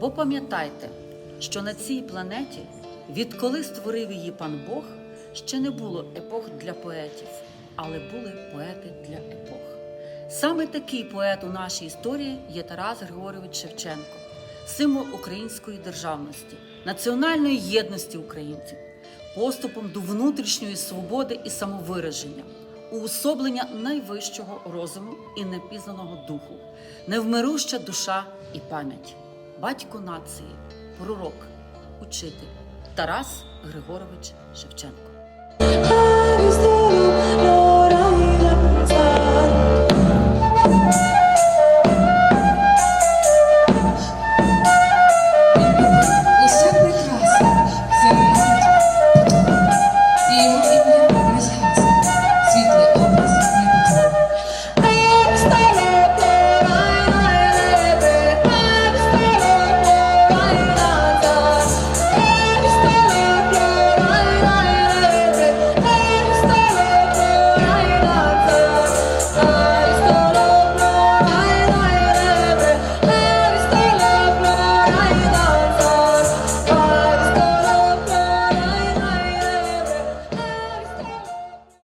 Бо пам'ятайте, що на цій планеті, відколи створив її пан Бог, ще не було епох для поетів, але були поети для епох. Саме такий поет у нашій історії є Тарас Григорович Шевченко, символ української державності, національної єдності українців, поступом до внутрішньої свободи і самовираження, уособлення найвищого розуму і непізнаного духу, невмируща душа і пам'ять, батько нації, пророк, учитель Тарас Григорович Шевченко.